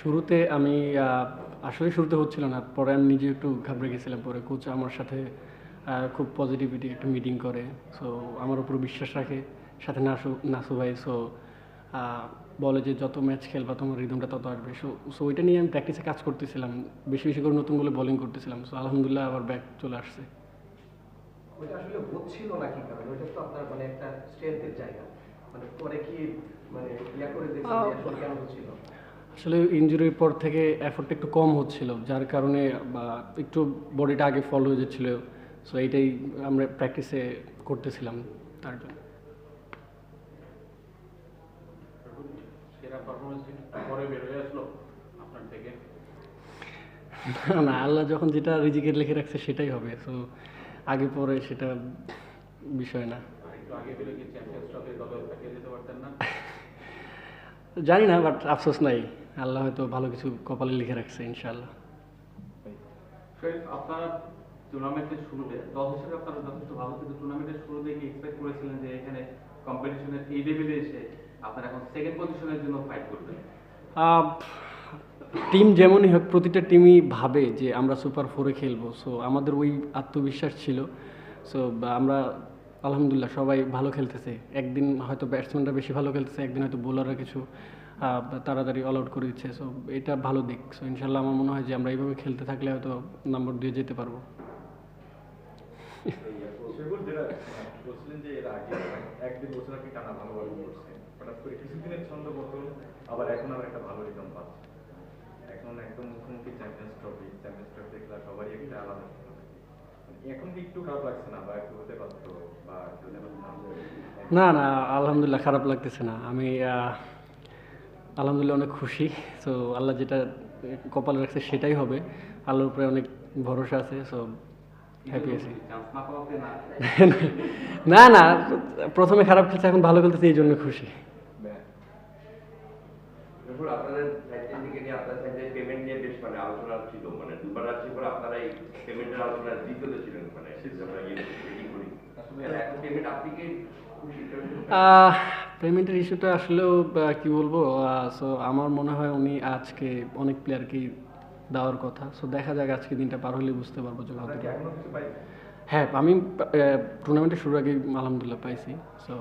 শুরুতে আমি আসলে শুরুতে হচ্ছিল না পরে আমি নিজে একটু ঘাবড়ে গেছিলাম পরে কোচ আমার সাথে খুব পজিটিভিটি একটা মিটিং করে। সো আমার উপর বিশ্বাস রাখে সাথে নাসু নাসু ভাই সো বলে যে যত ম্যাচ খেলবা তোমার রিদমটা তত আসবে। সো সো ওইটা নিয়ে আমি প্র্যাকটিসে কাজ করতেছিলাম বেশি বেশি করে নতুন বলে বোলিং করতেছিলাম। সো আলহামদুলিল্লাহ আবার ব্যাক চলে আসছে। ওইটা আসলে হচ্ছিল না কি কারণে? ওইটা তো আপনার মানে একটা স্ট্রেংথের জায়গা। মানে পরে কি মানে ইয়া করে দেখছেন যে আসলে কেন হচ্ছিল? আসলে ইঞ্জুরির পর থেকে এফোর্টটা একটু কম হচ্ছিল যার কারণে বা একটু বডিটা আগে ফল হয়ে যাচ্ছিল। সো এইটাই আমরা প্র্যাকটিসে করতেছিলাম তার জন্য। না, আল্লাহ যখন যেটা রিজিকের লিখে রাখছে সেটাই হবে। সো আগে পরে সেটা বিষয় না। আগে পেলে কি চ্যাম্পিয়ন্স ট্রফি দলে যেতে পারতেন না? জানি না বাট আফসোস নাই। আল্লাহ হয়তো ভালো কিছু কপালে লিখে রাখছে ইনশাআল্লাহ। শরীফ আপনারা টুর্নামেন্টের শুরুতে দল হিসেবে আপনারা যথেষ্ট ভালো কিন্তু টুর্নামেন্টের শুরুতে কি এক্সপেক্ট করেছিলেন যে এখানে কম্পিটিশনের এই লেভেলে এসে আপনারা এখন সেকেন্ড পজিশনের জন্য ফাইট করবেন? টিম যেমনই হোক প্রতিটা টিমই ভাবে যে আমরা সুপার ফোরে খেলব। সো আমাদের ওই আত্মবিশ্বাস ছিল। সো আমরা আলহামদুলিল্লাহ, সবাই ভালো খেলতেছে। একদিন হয়তো ব্যাটসম্যানরা বেশি ভালো খেলতেছে, একদিন হয়তো বোলাররা কিছু তাড়াতাড়ি অল আউট করে দিচ্ছে। সো এটা ভালো দিক। সো ইনশাল্লাহ আমার মনে হয় যে আমরা এইভাবে খেলতে থাকলে হয়তো নম্বর দিয়ে যেতে পারব। একদম মুখোমুখি চ্যাম্পিয়ন্স ট্রফি চ্যাম্পিয়ন্স ট্রফি খেলা সবারই একটা আলাদা ভালো লাগে। মানে এখন কি একটু খারাপ লাগছে না? বা একটু হতে পারতো বা খেলতে পারতো না? না আলহামদুলিল্লাহ খারাপ লাগতেছে না। আমি আলহামদুলিল্লাহ অনেক খুশি। সো আল্লাহ যেটা কপালে রাখছে সেটাই হবে। আল্লাহর উপরে অনেক ভরসা আছে সো হ্যাপি আছি। না না? না না প্রথমে খারাপ খেলছে এখন ভালো খেলতেছে এই জন্য খুশি। আপনাদের সাইটের দিকে নিয়ে আপনার সাইডে পেমেন্ট নিয়ে বেশ মানে আলোচনা ছিল মানে দুবার রাত্রি পরে আপনারা এই দ্বিতীয়তে ছিলেন মানে আমরা ইয়ে মিটিং করি। আসলে পেমেন্ট আপনি কি পেমেন্টের ইস্যুটা আসলেও কি বলব সো আমার মনে হয় উনি আজকে অনেক প্লেয়ারকেই দেওয়ার কথা। সো দেখা যাক আজকে দিনটা পার হলে বুঝতে পারব যে হ্যাঁ আমি টুর্নামেন্টের শুরুর আগেই আলহামদুলিল্লাহ পাইছি। সো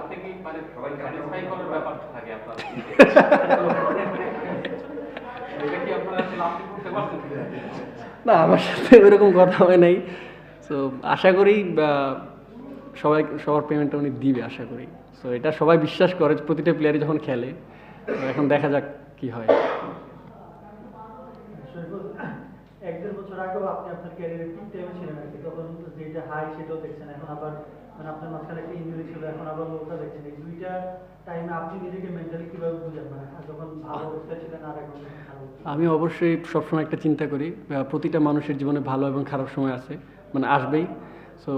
আপনি কি মানে সবাই স্যাটিসফাই করার ব্যাপার থাকে আপনার এটা কি আপনারা আসলে আপনি করতে পারছেন না, আমার সাথে ওইরকম কথা হয় নাই। সো আশা করি সবাই, সবার পেমেন্টটা উনি দিবে, আশা করি। সো এটা সবাই বিশ্বাস করে প্রতিটা প্লেয়ারই যখন খেলে এখন দেখা যাক কি হয়। এক দেড় বছর আগেও আপনি আপনার ক্যারিয়ারের পিক টাইমে ছিলেন তখন যেটা হাই সেটাও দেখছেন। এখন আবার মানে আপনার মাঝখানে একটা ইঞ্জুরি ছিল এখন আবার লোকটা দেখছেন। এই দুইটা টাইমে আপনি নিজেকে মেন্টালি কীভাবে বুঝেন? মানে যখন ভালো অবস্থায় ছিলেন আর এখন আমি অবশ্যই সবসময় একটা চিন্তা করি প্রতিটা মানুষের জীবনে ভালো এবং খারাপ সময় আছে মানে আসবেই। সো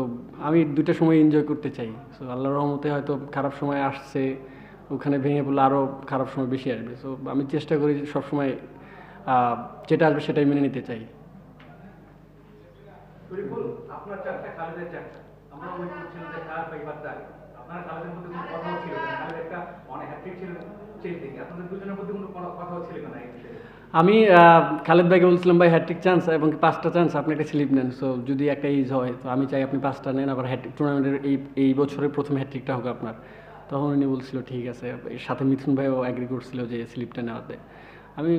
আমি দুইটা সময় এনজয় করতে চাই। সো আল্লাহর রহমতে হয়তো খারাপ সময় আসছে ওখানে ভেঙে পড়লে আরও খারাপ সময় বেশি আসবে। সো আমি চেষ্টা করি সবসময় যেটা আসবে সেটাই মেনে নিতে চাই। আপনার চারটা খালেদের চারটা। আমি খালেদ ভাইকে বলছিলাম, ভাই হ্যাট্রিক চান্স এবং পাঁচটা চান্স আপনি একটা স্লিপ নেন। সো যদি একটা ইজ হয়, তো আমি চাই আপনি পাঁচটা নেন। আবার হ্যাট্রিক টুর্নামেন্টের এই এই বছরের প্রথম হ্যাট্রিকটা হোক আপনার। তখন উনি বলছিল, ঠিক আছে। এর সাথে মিথুন ভাইও অ্যাগ্রি করছিল যে স্লিপটা নেওয়াতে। আমি,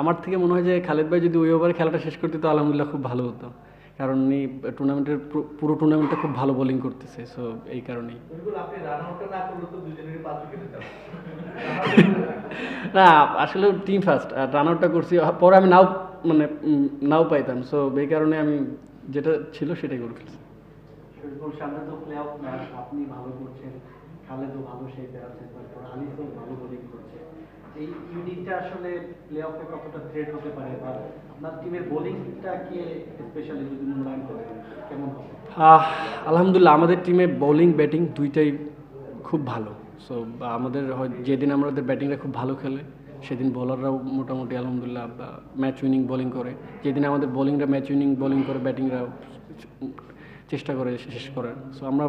আমার থেকে মনে হয় যে খালেদ ভাই যদি ওই ওভারে খেলাটা শেষ করতে, তো আলহামদুলিল্লাহ খুব ভালো হতো। কারণ উনি টুর্নামেন্টের পুরো টুর্নামেন্টটা খুব ভালো বোলিং করতেছে সো এই কারণেই। শরীফুল আপনি রান আউটটা না করলে তো দুজনেরই পাঁচ উইকেট যেতাম না আসলে টিম ফার্স্ট আর রান আউটটা করছি পরে আমি নাও মানে নাও পাইতাম সো এই কারণে আমি যেটা ছিল সেটাই করে ফেলছি। সামনে তো প্লে অফ ম্যাচ আপনি ভালো করছেন। খালেদও ভালো শেপে আছে তারপর আলিফও ভালো বোলিং করছে। এই ইউনিটটা আসলে প্লে অফে কতটা থ্রেড হতে পারে বা আপনার টিমের বোলিংটাকে স্পেশালি যদি মূল্যায়ন করেন কেমন হবে? আলহামদুলিল্লাহ, আমাদের টিমে বোলিং ব্যাটিং দুইটাই খুব ভালো। সো আমাদের যেদিন আমাদের ব্যাটিংটা খুব ভালো খেলে, সেদিন বোলাররাও মোটামুটি আলহামদুলিল্লাহ ম্যাচ উইনিং বোলিং করে। যেদিন আমাদের বোলিংরা ম্যাচ উইনিং বোলিং করে ব্যাটিংরা চেষ্টা করে শেষ করার। সো আমরা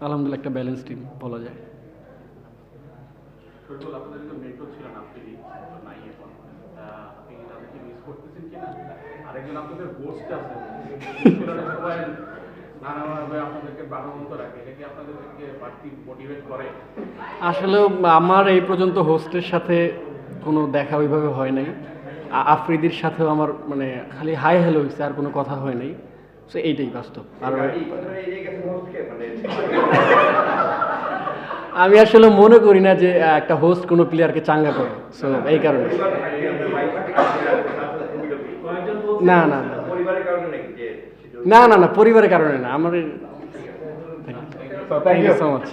আলহামদুলিল্লাহ একটা ব্যালেন্স টিম বলা যায়। করে? আসলে আমার এই পর্যন্ত হোস্টের সাথে কোনো দেখা ওইভাবে হয় নাই। আফ্রিদির সাথেও আমার মানে খালি হাই হ্যালো হয়েছে আর কোনো কথা হয় নাই। সো এইটাই বাস্তব। আর মানে আমি আসলে মনে করি না যে একটা হোস্ট কোনো প্লেয়ারকে চাঙ্গা করে। সো এই কারণে। না না না না। না পরিবারের কারণে না আমার থ্যাংক ইউ সো মাচ